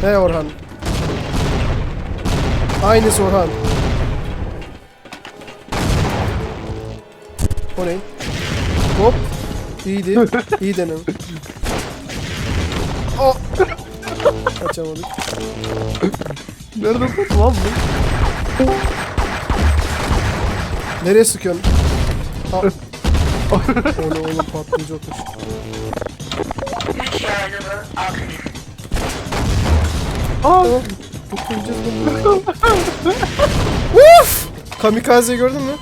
He Orhan. Aynısı Orhan. O ne? Hop. İyiydi. İyi deneme. Aa! Kaçamadık. Nerede bu lan bu? Nereye sıkıyorsun? Aa. Oğlum oğlum patlayacakmış. Üç yardımı aktif. Aa! Bunu. Uf! Kamikaze'yi gördün mü?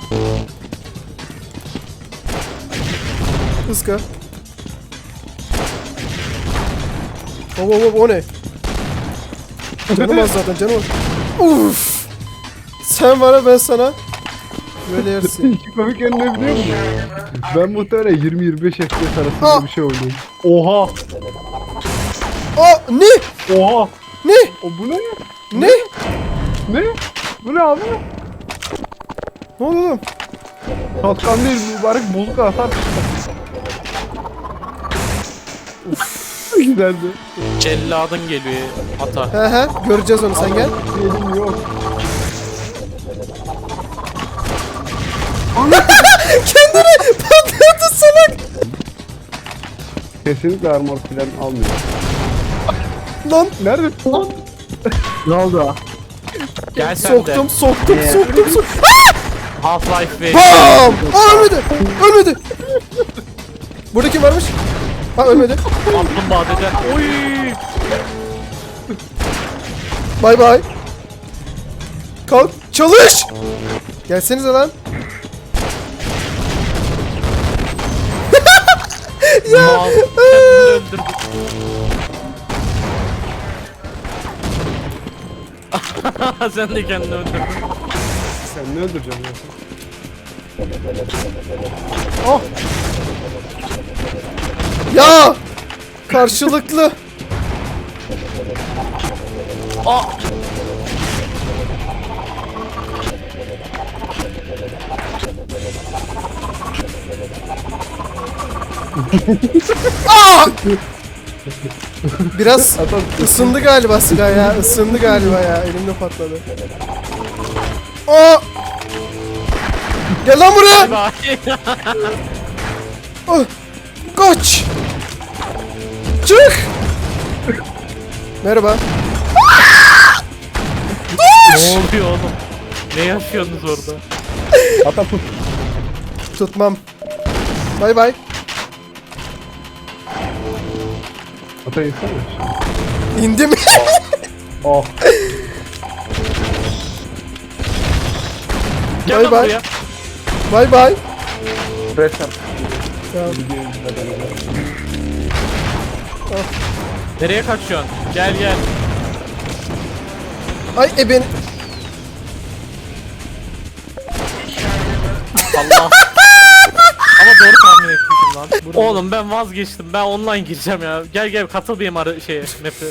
Iska. Hop hop hop o ne? Canım az zaten canım. Uf! Sen bana ben sana böyle yersin. İki komik yanı ne biliyor musun? Ben muhtemelen 20-25 FPS arasında Aa! bir şey oynuyorum. Oha! Aa ne? Oha! Ne? O bu ne? Ne? Ne? Bu ne abi? Ne oldu oğlum? Tatkan değil mübarek bozuk çıktı. Güzeldi. Celladın geliyor ata. He he göreceğiz onu sen gel. Elim yok. Kendini patlattı salak. Kesinlikle armor falan almıyor. Lan Nerede? Lan? Ne oldu? Gel sen soktum de. soktum soktum soktum. Half-Life ve Bam! Aa, ölmedi. Ölmedi. Burada kim varmış? Ha ölmedi. Kaplumbağa deden. Oy! Bay bay. Kalk çalış. Gelsenize lan. Mal. Kendini öldürdü. sen de kendini öldürdün. Sen ne öldüreceksin ya? Oh. Ya! Karşılıklı. Aa! Biraz ısındı galiba silah ya. Isındı galiba ya. Elimde patladı. Aa! Gel lan buraya. Ah! Kaç! Çık! Merhaba. ne oluyor oğlum? Ne yaşıyorsunuz orada? Ata tut. Tutmam. Bay bay. Ata insana. İndim. Oh. Gel Bay lan bay. buraya. bay bay. Resmen. Tamam. Nereye kaçıyorsun? Gel gel. Ay e ben Allah. Doğru tahmin etmişim lan. Oğlum ben vazgeçtim. Ben online gireceğim ya. Gel gel katıl benim ara şeye map'e.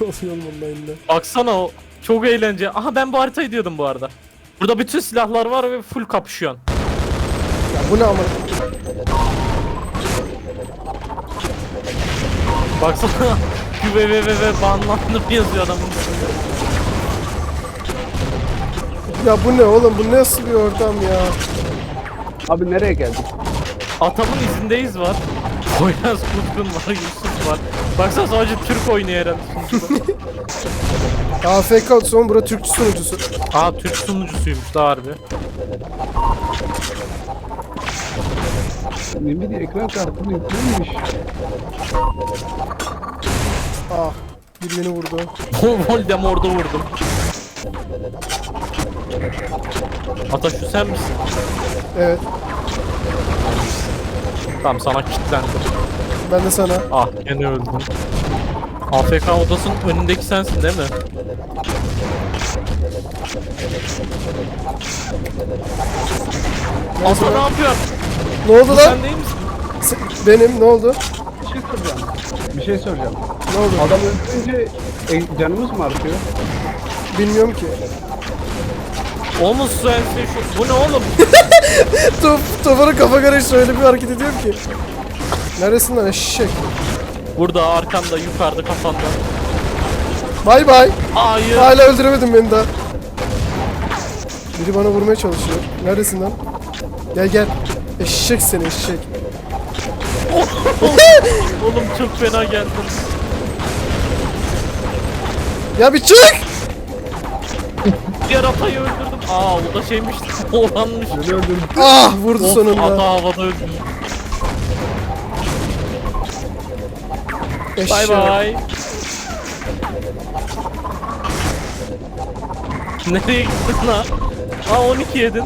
oluyorum online'da. Baksana o çok eğlenceli. Aha ben bu haritayı diyordum bu arada. Burada bütün silahlar var ve full kapışıyorsun. Ya bu ne ama? Baksana. QVVV banlandım yazıyor adamın üstünde. Ya bu ne oğlum? Bu nasıl bir ortam ya? Abi nereye geldik? Atamın izindeyiz var. Poyraz Kuzgun var, Yusuf var. Baksana sadece Türk oynuyor herhalde sunucuda. AFK son bura Türk sunucusu. Aa Türk sunucusuymuş da harbi. Nvidia ekran kartını yüklemiş. Ah. Bir beni vurdu. Voldemort'u vurdum. Ata şu sen misin? Evet. Tamam sana kilitlendim. Ben de sana. Ah gene öldüm. AFK odasının önündeki sensin değil mi? Ata ne yapıyorsun? Ne oldu lan? Sen değil misin? Se- Benim ne oldu? Bir şey soracağım. Bir şey soracağım. Ne oldu? Adam öldürünce e, canımız mı artıyor? Bilmiyorum ki. O mu sensin şu? Bu ne oğlum? Top, topara kafa karıştı öyle bir hareket ediyorum ki. Neresin lan eşek? Burada arkanda yukarıda kafanda. Bay bay. Hayır. Hala öldüremedin beni daha. Biri bana vurmaya çalışıyor. Neredesin lan? Gel gel. Eşek seni eşek. Oğlum çok fena geldin. Ya bir çık! Yaratayı öldürdüm. Aa o da şeymiş. Olanmış. Beni öldürdü. Ah vurdu Of, sonunda. ata havada öldü. Eşek. Bay bay. Nereye gittin lan? Aa 12 yedin.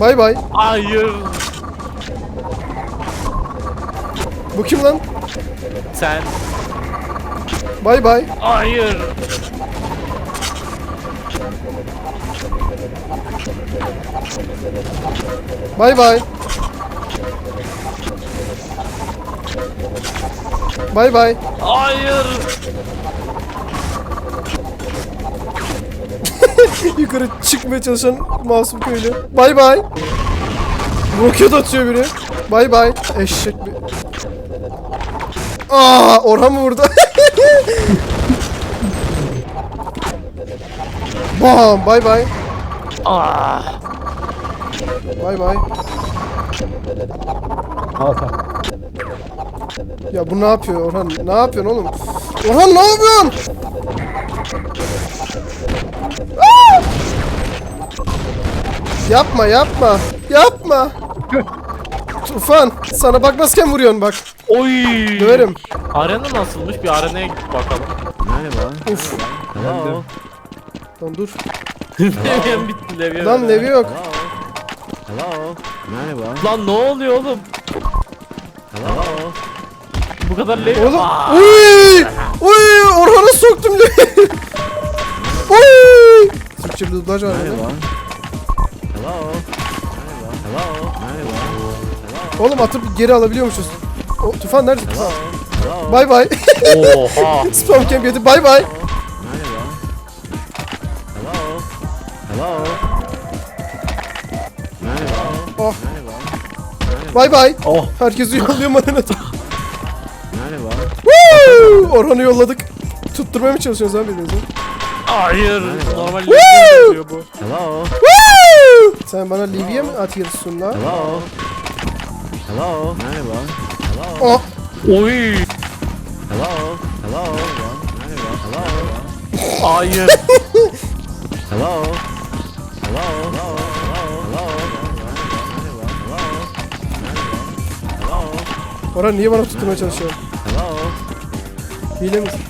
Bay bay. Hayır. Bu kim lan? Sen. Bay bay. Hayır. Bay bay. Bay bay. Hayır. Yukarı çıkmaya çalışan masum köylü. Bay bay. Roket atıyor biri. Bay bay. Eşek bir. Aa, Orhan mı vurdu? Bam, bay bay. Ah. Bay bay. Tamam. Ya bu ne yapıyor Orhan? Ne yapıyorsun oğlum? Orhan ne yapıyorsun? Aa! Yapma yapma. Yapma. Tufan sana bakmazken vuruyorsun bak. Oy. Döverim. Arena nasılmış? Bir arenaya gidip bakalım. Uf. Geldim. Lan dur. Levyen bitti Levyen. Lan levi yok. Lan ne oluyor oğlum? Bu kadar levi. Oğlum. Aa, Uy! Uy! Orhan'a soktum levi. Uy! Türkçe bir dublaj var burada. Oğlum atıp geri alabiliyormuşuz. O, Tufan nerede Tufan? Bay bay. Oha. Spam camp yedi. Bay bay. Oh. Bay bay. Oh. Herkesi yolluyor marina. Woo! Orhan'ı yolladık. Tutturmaya mı çalışıyorsunuz abi birbirinizi? Hayır. Normal Woo! bu. Woo! Sen bana Livia mı atıyorsun lan? Oh. Oy. Hayır. Orhan niye bana tutturmaya çalışıyorsun? Hile misin?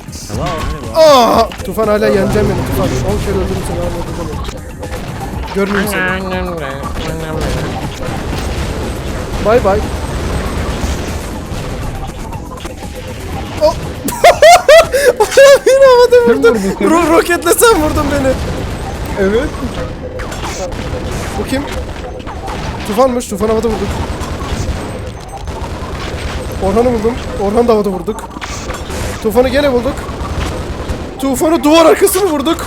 Aa! Tufan hala yeneceksin beni Tufan. 10 kere öldürdüm seni hala öldürdüm. Görmeyeyim seni. Bay bay. Oh. beni havada vurdun. Ro roketle sen vurdun beni. Evet. Bu kim? Tufanmış. Tufan havada vurduk. Orhan'ı buldum. Orhan da havada vurduk. Tufan'ı gene bulduk. Tufan'ı duvar arkası mı vurduk?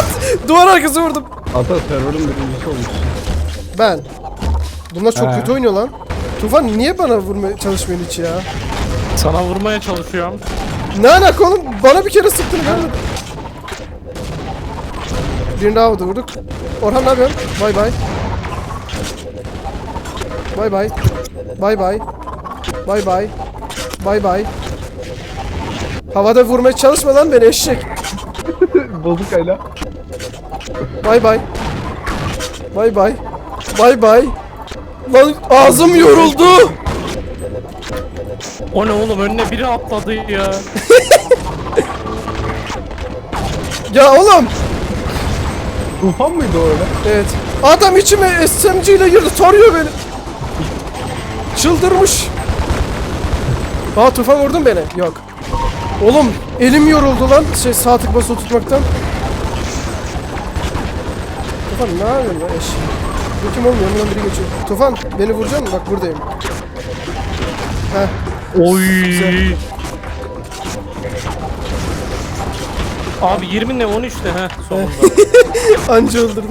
At! Duvar arkası vurdum. Ata serverın birincisi olmuş. Ben. Bunlar çok He. kötü oynuyor lan. Tufan niye bana vurmaya çalışmıyorsun hiç ya? Sana vurmaya çalışıyorum. Ne alaka oğlum? Bana bir kere sıktın görmedim. Birini daha havada vurduk. Orhan ne yapıyorsun? Bay bay. Bay bay. Bay bay. Bay bay. Bay bay. Havada vurmaya çalışma lan beni eşek. Bozuk ayla. Bay bay. Bay bay. Bay bay. Lan ağzım yoruldu. O ne oğlum önüne biri atladı ya. Ya oğlum. Tufan mıydı o öyle? Evet. Adam içime SMG ile girdi tarıyor beni. Çıldırmış. Aa tufan vurdun beni. Yok. Oğlum elim yoruldu lan şey sağ tık basılı tutmaktan. Tufan ne yapıyorsun lan eş? Bu kim oğlum yanımdan biri geçiyor. Tufan beni vuracak mısın? Bak buradayım. Heh. Oy. Güzel. Abi 20 ne 13 ne ha sonunda. Anca öldürdüm.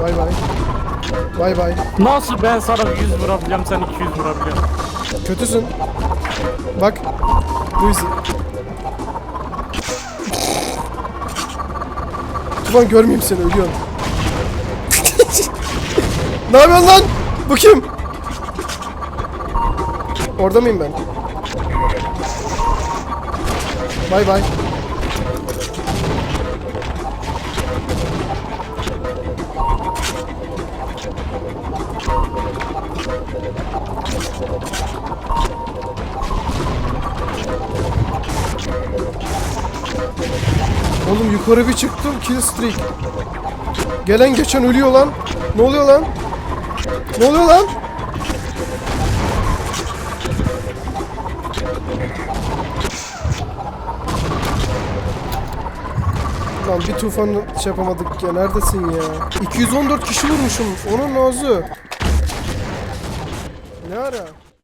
Bay bay. Bay bay. Nasıl ben sana 100 vurabiliyorum sen 200 vurabiliyorsun. Kötüsün. Bak. Bu yüzden. Tufan görmeyeyim seni ölüyorum. ne yapıyorsun lan? Bu kim? Orada mıyım ben? Bay bay. Oğlum yukarı bir çıktım kill streak. Gelen geçen ölüyor lan. Ne oluyor lan? Ne oluyor lan? Lan bir tufan şey yapamadık ya. Neredesin ya? 214 kişi vurmuşum. Onun nazı. Ne ara?